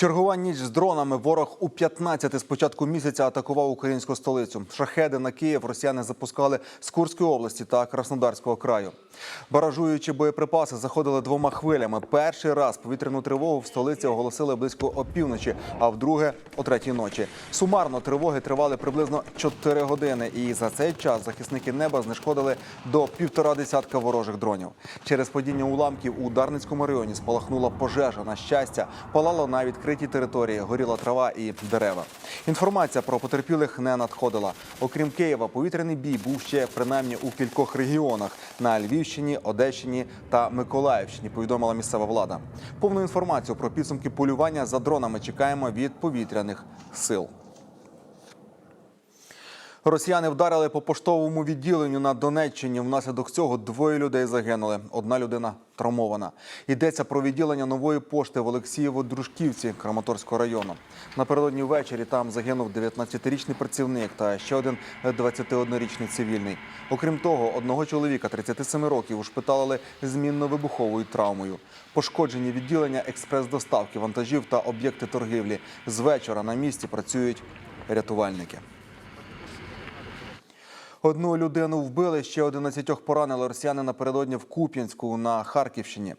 Чергова ніч з дронами. Ворог у 15 з початку місяця атакував українську столицю. Шахеди на Київ росіяни запускали з Курської області та Краснодарського краю. Баражуючі боєприпаси заходили двома хвилями. Перший раз повітряну тривогу в столиці оголосили близько опівночі, а вдруге о третій ночі. Сумарно тривоги тривали приблизно 4 години. І за цей час захисники неба знешкодили до півтора десятка ворожих дронів. Через падіння уламків у Дарницькому районі спалахнула пожежа. На щастя, палало на відкритій території, горіла трава і дерева. Інформація про потерпілих не надходила. Окрім Києва, повітряний бій був ще принаймні у кількох регіонах на Львівщині, Одещині та Миколаївщині. Повідомила місцева влада. Повну інформацію про підсумки полювання за дронами чекаємо від повітряних сил. Росіяни вдарили по поштовому відділенню на Донеччині. Внаслідок цього двоє людей загинули. Одна людина травмована. Йдеться про відділення нової пошти в Олексієво-Дружківці Краматорського району. Напередодні ввечері там загинув 19-річний працівник та ще один 21-річний цивільний. Окрім того, одного чоловіка 37 років ушпиталили змінно-вибуховою травмою. Пошкоджені відділення експрес-доставки вантажів та об'єкти торгівлі. З вечора на місці працюють рятувальники. Одну людину вбили, ще 11 поранили росіяни напередодні в Куп'янську на Харківщині.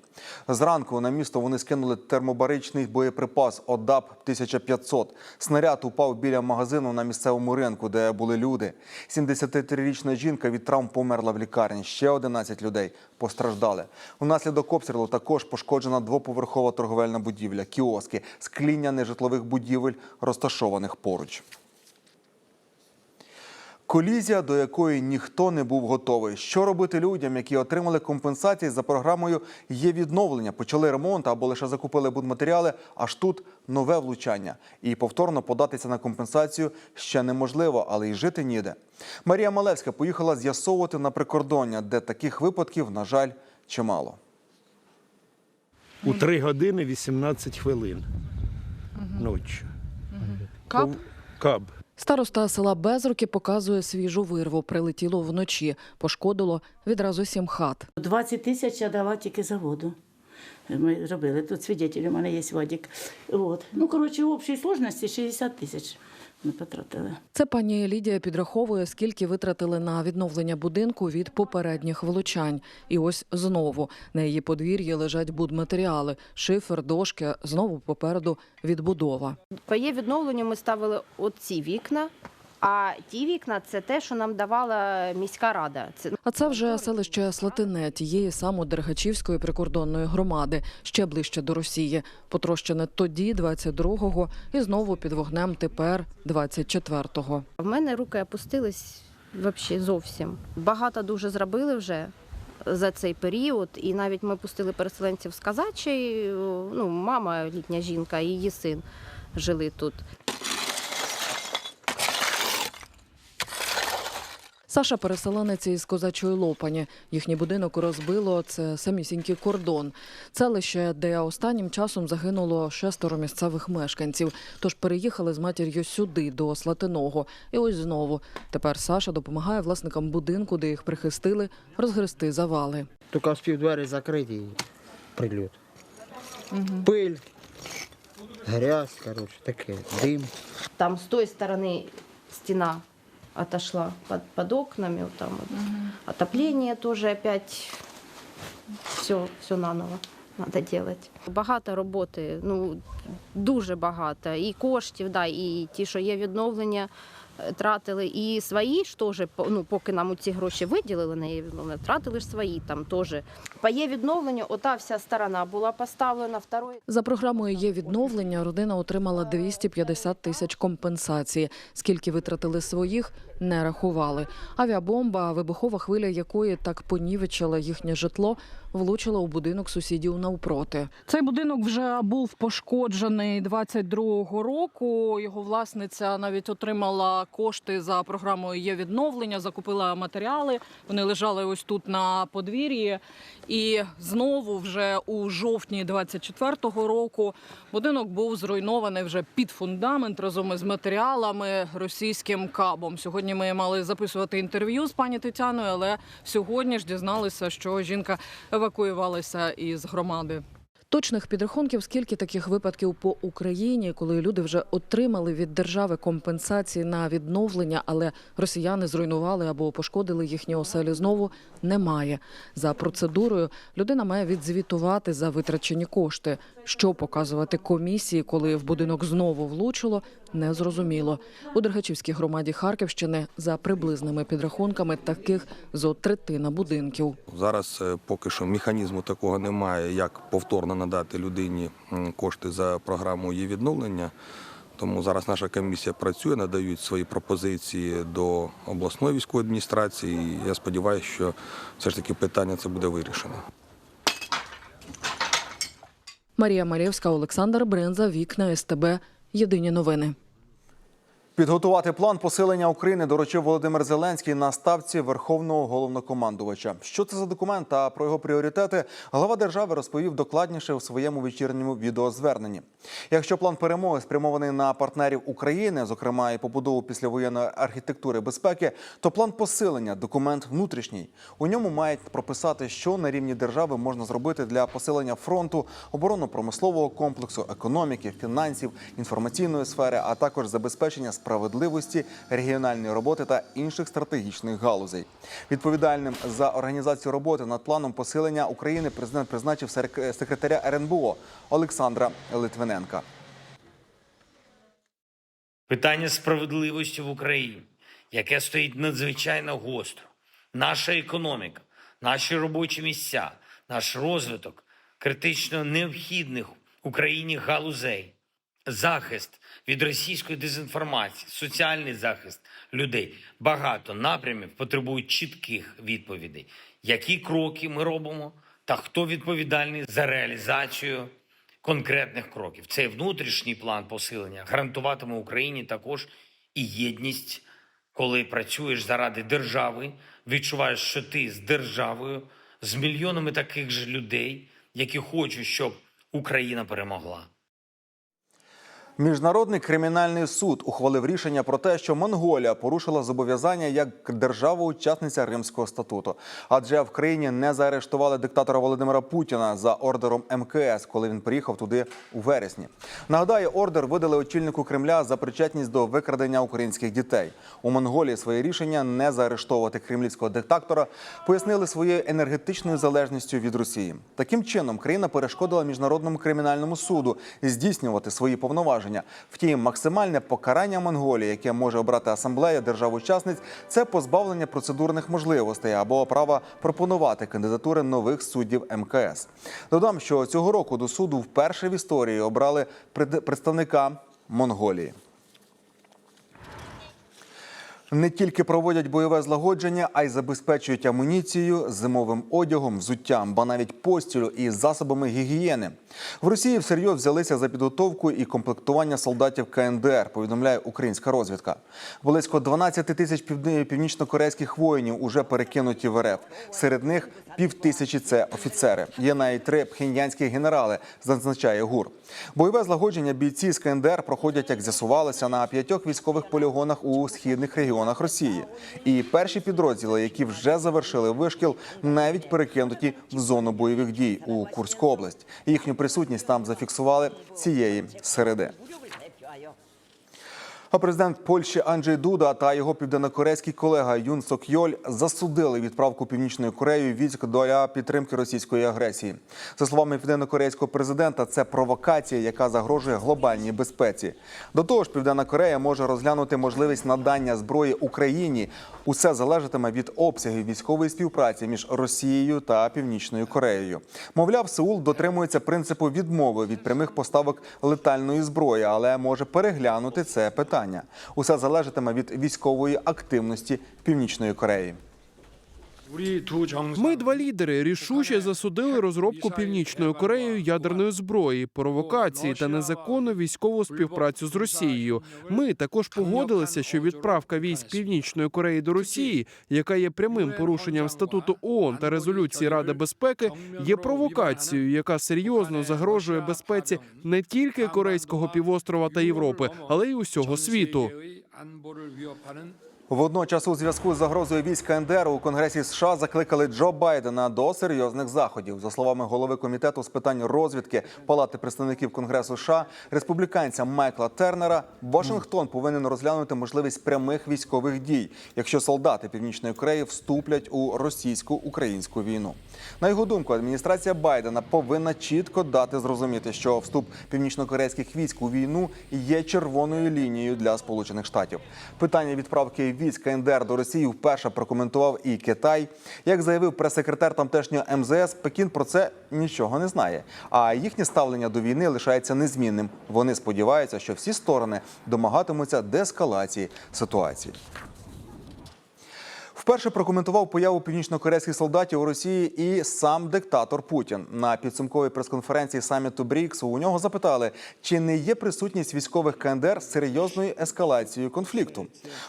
Зранку на місто вони скинули термобаричний боєприпас ОДАП 1500. Снаряд упав біля магазину на місцевому ринку, де були люди. 73-річна жінка від травм померла в лікарні. Ще 11 людей постраждали. Унаслідок обстрілу також пошкоджена двоповерхова торговельна будівля, кіоски, скління нежитлових будівель, розташованих поруч. Колізія, до якої ніхто не був готовий. Що робити людям, які отримали компенсації за програмою є відновлення, почали ремонт або лише закупили будматеріали, аж тут нове влучання. І повторно податися на компенсацію ще неможливо, але й жити ніде. Марія Малевська поїхала з'ясовувати на прикордоння, де таких випадків, на жаль, чимало. У 3 години 18 хвилин ночі. Кап? Каб. Староста села Безруки показує свіжу вирву. Прилетіло вночі. Пошкодило відразу сім хат. 20 тисяч я дала тільки за воду. Ми робили. Тут свідетель, у мене є Вадик. От. Ну, коротше, в общій сложності 60 тисяч ми потратили. Це пані Лідія підраховує, скільки витратили на відновлення будинку від попередніх влучань. І ось знову на її подвір'ї лежать будматеріали, шифер, дошки. Знову попереду відбудова. Є відновлення. ми ставили оці вікна, а ті вікна це те, що нам давала міська рада. Це А це вже селище Слатине, тієї самої Дергачівської прикордонної громади, ще ближче до Росії. Потрощене тоді, 22-го, і знову під вогнем тепер 24-го. в мене руки опустились взагалі зовсім. Багато дуже зробили вже. За цей період, і навіть ми пустили переселенців з Казачі. Ну, мама, літня жінка, і її син жили тут. Саша переселенець із козачої Лопані. Їхній будинок розбило це самісінький кордон. Це лише де останнім часом загинуло шестеро місцевих мешканців. Тож переїхали з матір'ю сюди, до Слатиного. І ось знову. Тепер Саша допомагає власникам будинку, де їх прихистили, розгрести завали. Тільки встиг двері закриті прильот. Пиль, грязь, коротше, таке, дим. Там з тої сторони стіна отошла под, под окнами, вот там вот. отопление тоже опять все, все наново надо делать. Багато роботи, ну дуже багато. І коштів, да, і ті, що є відновлення, е, тратили. І свої ж теж, ну, поки нам ці гроші виділили на її відновлення, тратили ж свої там теж. По є відновленню, ота вся сторона була поставлена, второй За програмою є відновлення. Родина отримала 250 тисяч компенсації. Скільки витратили своїх, не рахували. Авіабомба, вибухова хвиля якої так понівечила їхнє житло, влучила у будинок сусідів навпроти. Цей будинок вже був пошкоджений 22-го року. Його власниця навіть отримала кошти за програмою є відновлення, закупила матеріали. Вони лежали ось тут на подвір'ї. І знову, вже у жовтні 24-го року, будинок був зруйнований вже під фундамент разом із матеріалами російським кабом. Сьогодні ми мали записувати інтерв'ю з пані Тетяною, але сьогодні ж дізналися, що жінка евакуювалася із громади. Точних підрахунків, скільки таких випадків по Україні, коли люди вже отримали від держави компенсації на відновлення, але росіяни зруйнували або пошкодили їхні оселі знову, немає. За процедурою людина має відзвітувати за витрачені кошти. Що показувати комісії, коли в будинок знову влучило, незрозуміло. У Дергачівській громаді Харківщини за приблизними підрахунками таких зо третина будинків. Зараз е, поки що механізму такого немає, як повторно надати людині кошти за програмою її відновлення. Тому зараз наша комісія працює, надають свої пропозиції до обласної військової адміністрації. І я сподіваюся, що все ж таки питання це буде вирішено. Марія Марєвська, Олександр Бренза, Вікна СТБ. Єдині новини. Підготувати план посилення України доручив Володимир Зеленський на ставці Верховного головнокомандувача. Що це за документ та про його пріоритети глава держави розповів докладніше у своєму вечірньому відеозверненні. Якщо план перемоги спрямований на партнерів України, зокрема і побудову післявоєнної архітектури безпеки, то план посилення документ внутрішній. У ньому мають прописати, що на рівні держави можна зробити для посилення фронту, оборонно-промислового комплексу, економіки, фінансів, інформаційної сфери, а також забезпечення справедливості, регіональної роботи та інших стратегічних галузей. Відповідальним за організацію роботи над планом посилення України президент призначив секретаря РНБО Олександра Литвиненка. Питання справедливості в Україні, яке стоїть надзвичайно гостро. Наша економіка, наші робочі місця, наш розвиток критично необхідних Україні галузей, захист від російської дезінформації, соціальний захист людей. Багато напрямів потребують чітких відповідей. Які кроки ми робимо, та хто відповідальний за реалізацію конкретних кроків. Цей внутрішній план посилення гарантуватиме Україні також і єдність, коли працюєш заради держави, відчуваєш, що ти з державою, з мільйонами таких же людей, які хочуть, щоб Україна перемогла. Міжнародний кримінальний суд ухвалив рішення про те, що Монголія порушила зобов'язання як держава-учасниця Римського статуту, адже в країні не заарештували диктатора Володимира Путіна за ордером МКС, коли він приїхав туди у вересні. Нагадаю, ордер видали очільнику Кремля за причетність до викрадення українських дітей. У Монголії своє рішення не заарештовувати кремлівського диктатора пояснили своєю енергетичною залежністю від Росії. Таким чином, країна перешкодила міжнародному кримінальному суду здійснювати свої повноваження. Втім, максимальне покарання Монголії, яке може обрати асамблея держав-учасниць, це позбавлення процедурних можливостей або права пропонувати кандидатури нових суддів МКС. Додам, що цього року до суду вперше в історії обрали пред- представника Монголії. Не тільки проводять бойове злагодження, а й забезпечують амуніцією, зимовим одягом, взуттям, ба навіть постілю і засобами гігієни. В Росії всерйоз взялися за підготовку і комплектування солдатів КНДР. Повідомляє українська розвідка. Близько 12 тисяч північнокорейських воїнів уже перекинуті в РФ. Серед них півтисячі це офіцери. Є навіть три пхеньянські генерали, зазначає ГУР. Бойове злагодження бійці з КНДР проходять, як з'ясувалося, на п'ятьох військових полігонах у східних регіонах Росії. І перші підрозділи, які вже завершили вишкіл, навіть перекинуті в зону бойових дій у Курську область. Їхню присутність там зафіксували цієї середи. А президент Польщі Анджей Дуда та його південнокорейський колега Юн Сок Йоль засудили відправку північною Кореєю військ для підтримки російської агресії. За словами південнокорейського президента, це провокація, яка загрожує глобальній безпеці. До того ж, Південна Корея може розглянути можливість надання зброї Україні. Усе залежатиме від обсягів військової співпраці між Росією та Північною Кореєю. Мовляв, Сеул дотримується принципу відмови від прямих поставок летальної зброї, але може переглянути це питання. Усе залежатиме від військової активності Північної Кореї. Ми два лідери рішуче засудили розробку північною Кореєю ядерної зброї, провокації та незаконну військову співпрацю з Росією. Ми також погодилися, що відправка військ Північної Кореї до Росії, яка є прямим порушенням статуту ООН та резолюції Ради безпеки, є провокацією, яка серйозно загрожує безпеці не тільки Корейського півострова та Європи, але й усього світу. Водночас у зв'язку з загрозою військ КНДР у Конгресі США закликали Джо Байдена до серйозних заходів. За словами голови комітету з питань розвідки Палати представників Конгресу США, республіканця Майкла Тернера, Вашингтон повинен розглянути можливість прямих військових дій, якщо солдати Північної Кореї вступлять у російсько-українську війну. На його думку, адміністрація Байдена повинна чітко дати зрозуміти, що вступ північнокорейських військ у війну є червоною лінією для Сполучених Штатів. Питання відправки військ КНДР до Росії вперше прокоментував і Китай. Як заявив прес-секретар тамтешнього МЗС, Пекін про це нічого не знає. А їхнє ставлення до війни лишається незмінним. Вони сподіваються, що всі сторони домагатимуться деескалації ситуації. Вперше прокоментував появу північнокорейських солдатів у Росії і сам диктатор Путін на підсумковій прес-конференції саміту БРІКС. У нього запитали, чи не є присутність військових КНДР серйозною ескалацією конфлікту.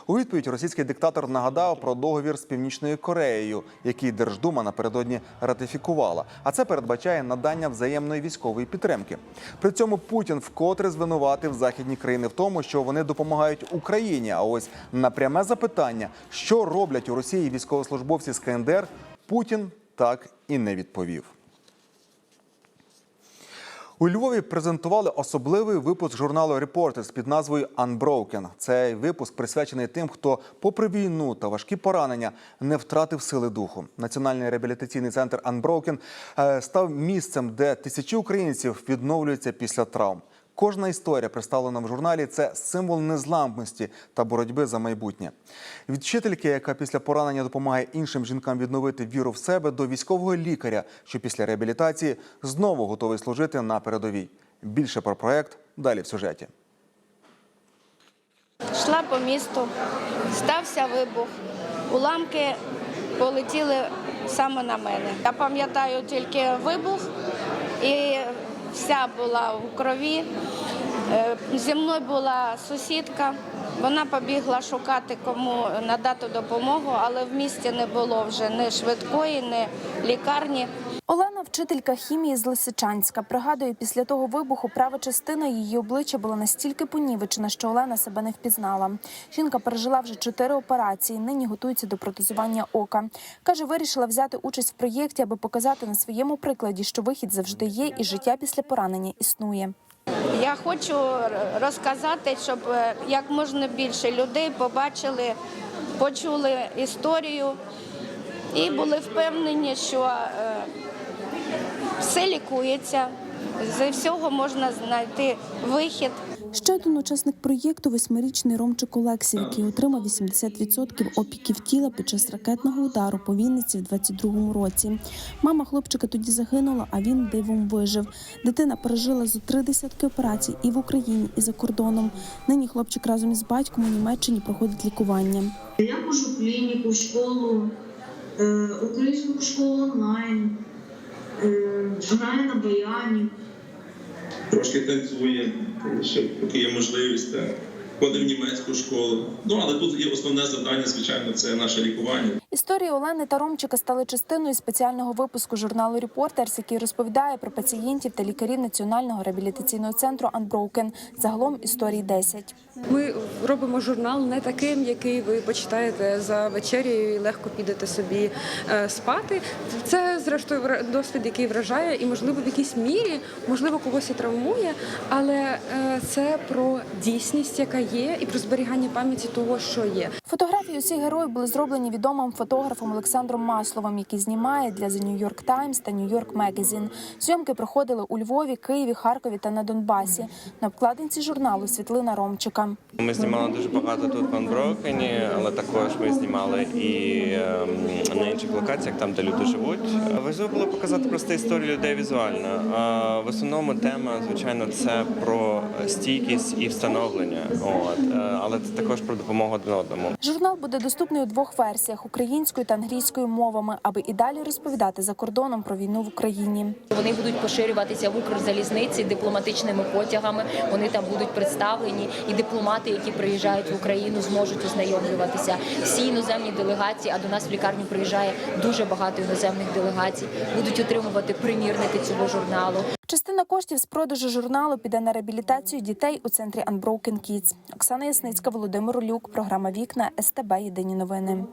У відповідь російський диктатор нагадав про договір з північною Кореєю, який Держдума напередодні ратифікувала. А це передбачає надання взаємної військової підтримки. При цьому Путін вкотре звинуватив західні країни в тому, що вони допомагають Україні. А ось на пряме запитання, що роблять у Росії військовослужбовці з КНДР, Путін так і не відповів. У Львові презентували особливий випуск журналу Reporters під назвою Unbroken. Цей випуск присвячений тим, хто, попри війну та важкі поранення, не втратив сили духу. Національний реабілітаційний центр Unbroken е, став місцем, де тисячі українців відновлюються після травм. Кожна історія, представлена в журналі, це символ незламності та боротьби за майбутнє. Від вчительки, яка після поранення допомагає іншим жінкам відновити віру в себе, до військового лікаря, що після реабілітації знову готовий служити на передовій. Більше про проект далі в сюжеті. Йшла по місту, стався вибух, уламки полетіли саме на мене. Я пам'ятаю тільки вибух і вся була в крові. Е, Зі мною була сусідка. Вона побігла шукати кому надати допомогу, але в місті не було вже ні швидкої, ні лікарні. Олена, вчителька хімії з Лисичанська, пригадує, після того вибуху права частина її обличчя була настільки понівечена, що Олена себе не впізнала. Жінка пережила вже чотири операції. Нині готується до протезування ока. каже, вирішила взяти участь в проєкті, аби показати на своєму прикладі, що вихід завжди є, і життя після поранення існує. Я хочу розказати, щоб е, як можна більше людей побачили, почули історію і були впевнені, що е, все лікується, з всього можна знайти вихід. Ще один учасник проєкту восьмирічний Ромчик Олексій, який отримав 80% опіків тіла під час ракетного удару по Вінниці в 22-му році. Мама хлопчика тоді загинула, а він дивом вижив. Дитина пережила зо три десятки операцій і в Україні, і за кордоном. Нині хлопчик разом із батьком у Німеччині проходить лікування. Я ходжу в клініку, в школу, е, українську школу онлайн, е, граю на баяні. Трошки танцює, поки є можливість. Ходив в німецьку школу. Ну але тут є основне завдання, звичайно, це наше лікування. Історії Олени та Ромчика стали частиною спеціального випуску журналу Reporters, який розповідає про пацієнтів та лікарів Національного реабілітаційного центру Unbroken. Загалом історій 10. Ми робимо журнал не таким, який ви почитаєте за вечерєю і легко підете собі е, спати. Це зрештою досвід, який вражає, і можливо в якійсь мірі, можливо, когось і травмує, але е, це про дійсність, яка є, і про зберігання пам'яті того, що є. Фотографії усіх героїв були зроблені відомим фотографом Олександром Масловим, який знімає для The New York Times та New York Magazine. Зйомки проходили у Львові, Києві, Харкові та на Донбасі. На обкладинці журналу світлина Ромчика. Ми знімали дуже багато тут в Анброкені, але також ми знімали і ем, на інших локаціях, там де люди живуть. Важливо було показати просто історію людей візуально. В основному тема, звичайно, це про стійкість і встановлення. От е, але це також про допомогу одному. Журнал буде доступний у двох версіях: українською українською та англійською мовами, аби і далі розповідати за кордоном про війну в Україні. Вони будуть поширюватися в Укрзалізниці дипломатичними потягами. Вони там будуть представлені, і дипломати, які приїжджають в Україну, зможуть ознайомлюватися. Всі іноземні делегації, а до нас в лікарню приїжджає дуже багато іноземних делегацій, будуть отримувати примірники цього журналу. Частина коштів з продажу журналу піде на реабілітацію дітей у центрі Unbroken Kids. Оксана Ясницька, Володимир Люк, програма Вікна СТБ Єдині новини.